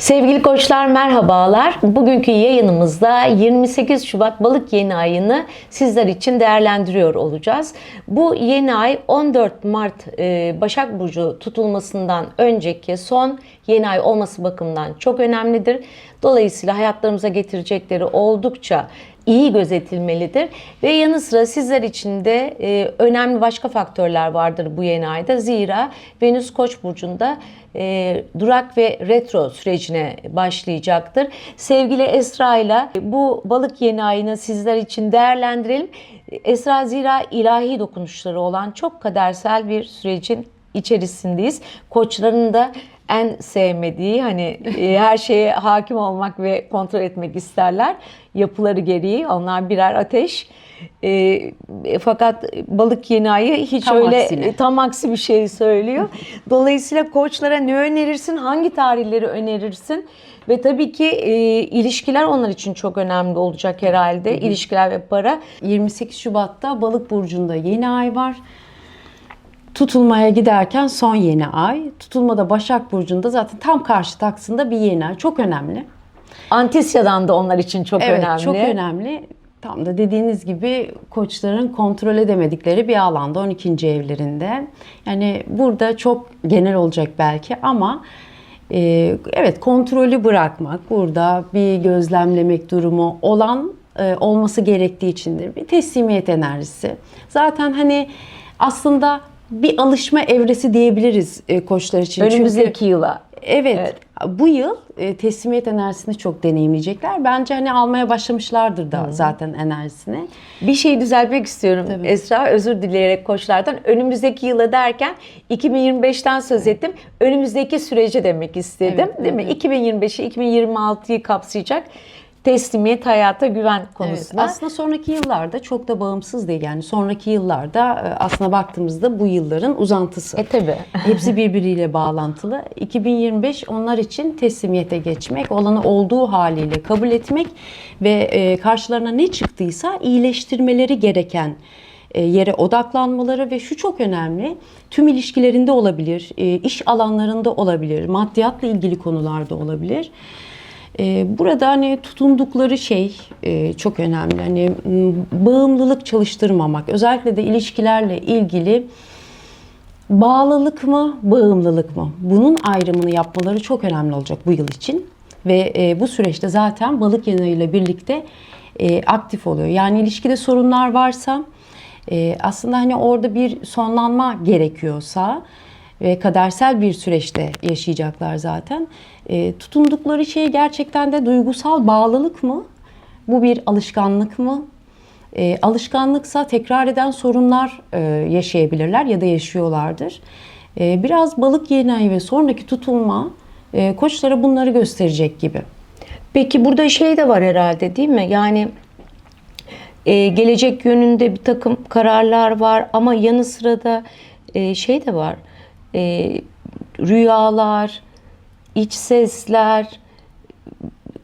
Sevgili koçlar merhabalar. Bugünkü yayınımızda 28 Şubat balık yeni ayını sizler için değerlendiriyor olacağız. Bu yeni ay 14 Mart e, Başak Burcu tutulmasından önceki son yeni ay olması bakımından çok önemlidir. Dolayısıyla hayatlarımıza getirecekleri oldukça iyi gözetilmelidir. Ve yanı sıra sizler için de e, önemli başka faktörler vardır bu yeni ayda. Zira Venüs Koç burcunda e, durak ve retro sürecine başlayacaktır. Sevgili Esra ile bu balık yeni ayını sizler için değerlendirelim. Esra zira ilahi dokunuşları olan çok kadersel bir sürecin içerisindeyiz. Koçların da en sevmediği hani e, her şeye hakim olmak ve kontrol etmek isterler. Yapıları gereği onlar birer ateş. E, fakat balık yeni ayı hiç Tam öyle aksine. tam aksi bir şey söylüyor. Dolayısıyla koçlara ne önerirsin, hangi tarihleri önerirsin? Ve tabii ki e, ilişkiler onlar için çok önemli olacak herhalde. İlişkiler ve para. 28 Şubat'ta Balık burcunda yeni ay var. Tutulmaya giderken son yeni ay. Tutulmada Başak burcunda zaten tam karşı taksında bir yeni ay. Çok önemli. Antisya'dan da onlar için çok evet, önemli. çok önemli. Tam da dediğiniz gibi koçların kontrol edemedikleri bir alanda 12. evlerinde. Yani burada çok genel olacak belki ama e, evet kontrolü bırakmak burada bir gözlemlemek durumu olan e, olması gerektiği içindir. Bir teslimiyet enerjisi. Zaten hani aslında bir alışma evresi diyebiliriz e, koçlar için. Çünkü- Önümüzdeki yıla. Evet, Evet. Bu yıl e, teslimiyet enerjisini çok deneyimleyecekler. Bence hani almaya başlamışlardır da zaten enerjisini. Bir şeyi düzeltmek istiyorum Tabii. Esra. Özür dileyerek koçlardan. Önümüzdeki yıla derken 2025'ten söz ettim. Önümüzdeki süreci demek istedim. Evet, değil mi? evet. 2025'i, 2026'yı kapsayacak teslimiyet, hayata güven Evet, konusunda. aslında sonraki yıllarda çok da bağımsız değil. Yani sonraki yıllarda e, aslına baktığımızda bu yılların uzantısı. E tabi. Hepsi birbiriyle bağlantılı. 2025 onlar için teslimiyete geçmek, olanı olduğu haliyle kabul etmek ve e, karşılarına ne çıktıysa iyileştirmeleri gereken e, yere odaklanmaları ve şu çok önemli. Tüm ilişkilerinde olabilir, iş alanlarında olabilir, maddiyatla ilgili konularda olabilir. E, Burada hani tutundukları şey e, çok önemli. Hani bağımlılık çalıştırmamak, özellikle de ilişkilerle ilgili Bağlılık mı, bağımlılık mı? Bunun ayrımını yapmaları çok önemli olacak bu yıl için. Ve e, bu süreçte zaten balık yanığıyla birlikte e, aktif oluyor. Yani ilişkide sorunlar varsa aslında hani orada bir sonlanma gerekiyorsa ve kadersel bir süreçte yaşayacaklar zaten. E, tutundukları şey gerçekten de duygusal bağlılık mı? Bu bir alışkanlık mı? E, alışkanlıksa tekrar eden sorunlar e, yaşayabilirler ya da yaşıyorlardır. E, biraz balık ayı ve sonraki tutulma e, koçlara bunları gösterecek gibi. Peki burada şey de var herhalde değil mi? Yani e, gelecek yönünde bir takım kararlar var ama yanı sıra da e, şey de var. E, rüyalar, iç sesler,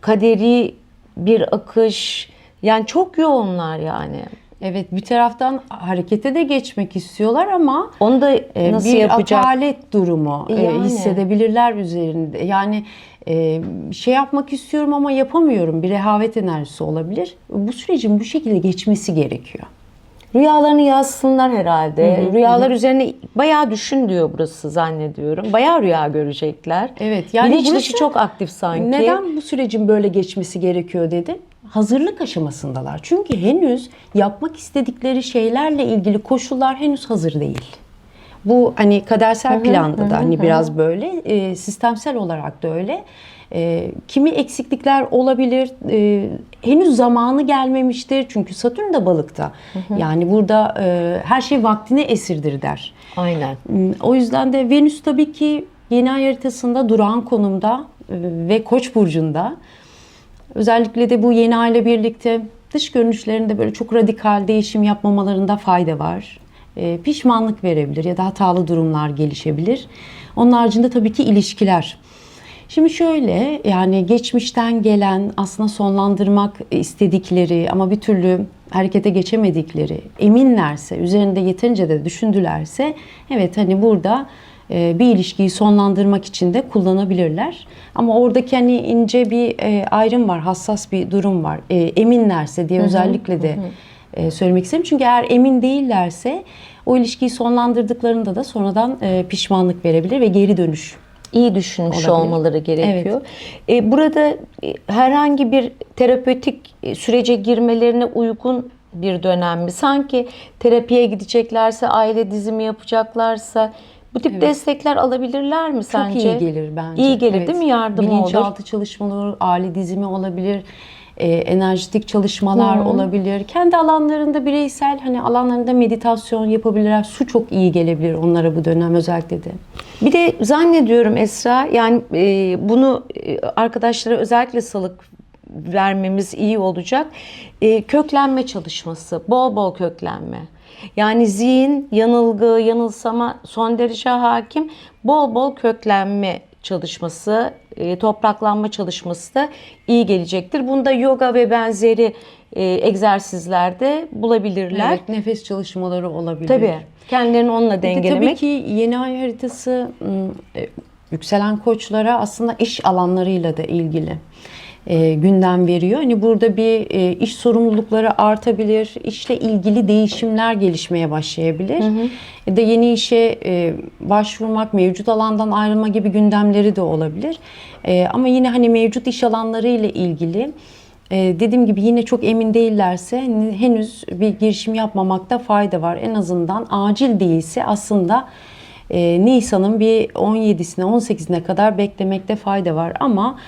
kaderi bir akış. Yani çok yoğunlar yani. Evet bir taraftan harekete de geçmek istiyorlar ama Onu da e, nasıl bir yapacak? atalet durumu e, Yani. hissedebilirler üzerinde. Yani e, şey yapmak istiyorum ama yapamıyorum. Bir rehavet enerjisi olabilir. Bu sürecin bu şekilde geçmesi gerekiyor. Rüyalarını yazsınlar herhalde. Rüyalar üzerine bayağı düşün diyor burası zannediyorum. Bayağı rüya görecekler. Evet, yani Bilinç dışı çok aktif sanki. Neden bu sürecin böyle geçmesi gerekiyor dedim. Hazırlık aşamasındalar. Çünkü henüz yapmak istedikleri şeylerle ilgili koşullar henüz hazır değil. Bu hani kadersel planda da hani biraz böyle e, sistemsel olarak da öyle. E, kimi eksiklikler olabilir. E, henüz zamanı gelmemiştir. Çünkü Satürn de balıkta. Yani burada e, her şey vaktine esirdir der. Aynen. Hmm, O yüzden de Venüs tabii ki yeni ay haritasında durağan konumda e, ve Koç burcunda. Özellikle de bu yeni ay ile birlikte dış görünüşlerinde böyle çok radikal değişim yapmamalarında fayda var. E, Pişmanlık verebilir ya da hatalı durumlar gelişebilir. Onun haricinde tabii ki ilişkiler. Şimdi şöyle yani geçmişten gelen aslında sonlandırmak istedikleri ama bir türlü harekete geçemedikleri eminlerse üzerinde yeterince de düşündülerse evet hani burada e, bir ilişkiyi sonlandırmak için de kullanabilirler. Ama oradaki hani ince bir e, ayrım var, hassas bir durum var. E, eminlerse diye özellikle de e, söylemek isterim. Çünkü eğer emin değillerse o ilişkiyi sonlandırdıklarında da sonradan e, pişmanlık verebilir ve geri dönüş iyi düşünmüş Olabilir. olmaları gerekiyor. E, burada e, herhangi bir terapötik sürece girmelerine uygun bir dönem mi? Sanki terapiye gideceklerse, aile dizimi yapacaklarsa bu tip destekler alabilirler mi sence? Çok iyi gelir bence. İyi gelir Evet. değil mi? Yardımı olur. Bilinçaltı çalışmaları, aile dizimi olabilir. E, enerjitik çalışmalar olabilir. Kendi alanlarında bireysel hani alanlarında meditasyon yapabilirler. Su çok iyi gelebilir onlara bu dönem özellikle de. Bir de zannediyorum Esra yani e, bunu e, arkadaşlara özellikle salık vermemiz iyi olacak. E, köklenme çalışması, bol bol köklenme. Yani zihin, yanılgı, yanılsama son derece hakim. Bol bol köklenme çalışması, e, topraklanma çalışması da iyi gelecektir. Bunda yoga ve benzeri e, egzersizlerde bulabilirler. Evet, nefes çalışmaları olabilir. Tabii. Kendilerini onunla dengelemek. tabii ki yeni ay haritası e, yükselen koçlara aslında iş alanlarıyla da ilgili e, gündem veriyor. Hani burada bir e, iş sorumlulukları artabilir, işle ilgili değişimler gelişmeye başlayabilir. Ya da yeni işe e, başvurmak, mevcut alandan ayrılma gibi gündemleri de olabilir. E, ama yine hani mevcut iş alanları ile ilgili e, dediğim gibi yine çok emin değillerse henüz bir girişim yapmamakta fayda var. En azından acil değilse aslında e, Nisan'ın bir 17'sine 18'ine kadar beklemekte fayda var ama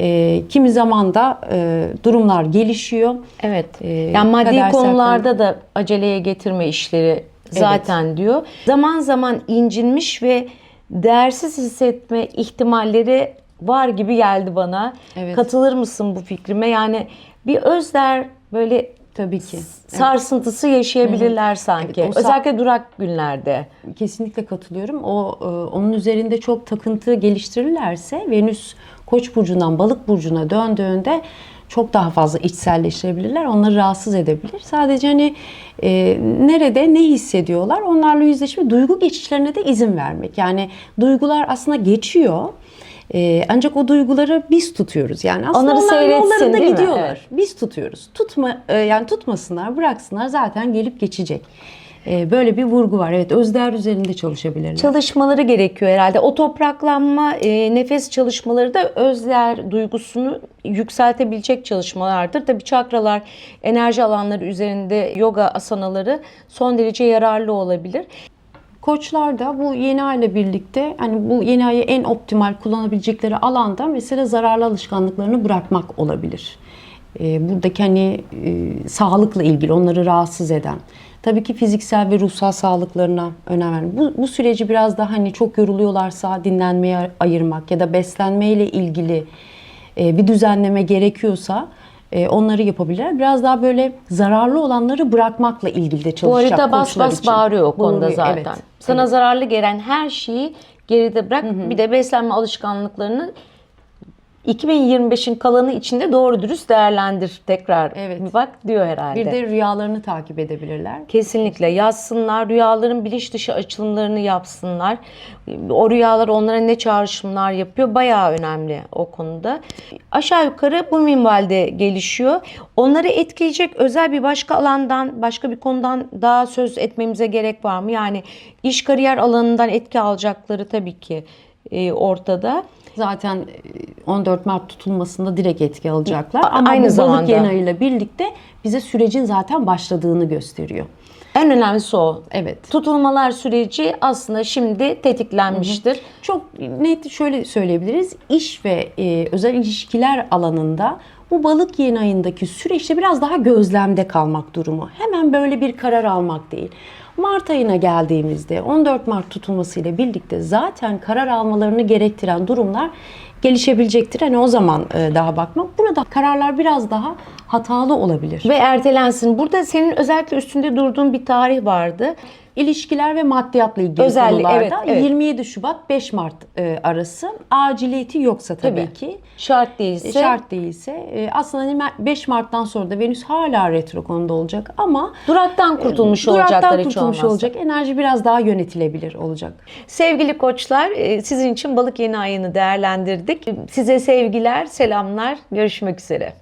e, kimi zaman da e, durumlar gelişiyor. Evet. Ee, yani maddi konularda da aceleye getirme işleri zaten diyor. Zaman zaman incinmiş ve değersiz hissetme ihtimalleri var gibi geldi bana. Evet. Katılır mısın bu fikrime? Yani bir özler böyle Tabii ki. sarsıntısı yaşayabilirler sanki. Evet, Özellikle durak günlerde. Kesinlikle katılıyorum. O e, onun üzerinde çok takıntı geliştirirlerse Venüs Koç burcundan Balık burcuna döndüğünde çok daha fazla içselleştirebilirler. Onları rahatsız edebilir. Sadece hani e, nerede ne hissediyorlar onlarla yüzleşme, duygu geçişlerine de izin vermek. Yani duygular aslında geçiyor. E, ancak o duyguları biz tutuyoruz. Yani aslında Onları onlar seyretsin, mi? gidiyorlar. Evet. Biz tutuyoruz. Tutma e, yani tutmasınlar, bıraksınlar zaten gelip geçecek. E, Böyle bir vurgu var. Evet, özler üzerinde çalışabilirler. Çalışmaları gerekiyor herhalde. O topraklanma, e, nefes çalışmaları da özler duygusunu yükseltebilecek çalışmalardır. Tabii çakralar, enerji alanları üzerinde yoga asanaları son derece yararlı olabilir. Koçlar da bu yeni ay ile birlikte hani bu yeni ayı en optimal kullanabilecekleri alanda mesela zararlı alışkanlıklarını bırakmak olabilir. Ee, buradaki hani e, sağlıkla ilgili onları rahatsız eden. Tabii ki fiziksel ve ruhsal sağlıklarına önem vermek. Bu, bu süreci biraz daha hani çok yoruluyorlarsa dinlenmeye ayırmak ya da beslenmeyle ilgili e, bir düzenleme gerekiyorsa e, onları yapabilirler. Biraz daha böyle zararlı olanları bırakmakla ilgili de Bu çalışacak harita bas bas için. bağırıyor o konuda Bağırıyor, zaten. evet. Sana zararlı gelen her şeyi geride bırak. Bir de beslenme alışkanlıklarını 2025'in kalanı içinde doğru dürüst değerlendir tekrar. Evet. Bak diyor herhalde. Bir de rüyalarını takip edebilirler. Kesinlikle yazsınlar, rüyaların bilinç dışı açılımlarını yapsınlar. O rüyalar onlara ne çağrışımlar yapıyor bayağı önemli o konuda. Aşağı yukarı bu minvalde gelişiyor. Onları etkileyecek özel bir başka alandan, başka bir konudan daha söz etmemize gerek var mı? Yani iş kariyer alanından etki alacakları tabii ki e, ortada. Zaten e, 14 Mart tutulmasında direkt etki alacaklar. Ama aynı bu zamanda. balık yeni ayıyla birlikte bize sürecin zaten başladığını gösteriyor. En önemlisi o. Evet. Tutulmalar süreci aslında şimdi tetiklenmiştir. Çok net şöyle söyleyebiliriz. İş ve e, özel ilişkiler alanında bu balık yeni ayındaki süreçte biraz daha gözlemde kalmak durumu. Hemen böyle bir karar almak değil. Mart ayına geldiğimizde 14 Mart tutulmasıyla birlikte zaten karar almalarını gerektiren durumlar gelişebilecektir. Hani o zaman e, daha bakmak. Burada kararlar biraz daha hatalı olabilir. Ve ertelensin. Burada senin özellikle üstünde durduğun bir tarih vardı. İlişkiler ve maddiyatla ilgili Özellik, konularda evet, evet. 27 Şubat 5 Mart e, arası aciliyeti yoksa tabii, Tabii. ki Şart değilse. şart değilse e, aslında hani 5 Mart'tan sonra da Venüs hala retro konuda olacak ama Duraktan kurtulmuş duraktan olacaklar hiç kurtulmuş olmazsa. olacak. Enerji biraz daha yönetilebilir olacak. Sevgili koçlar, e, sizin için balık yeni ayını değerlendirdik. Size sevgiler, selamlar. Görüşmek üzere.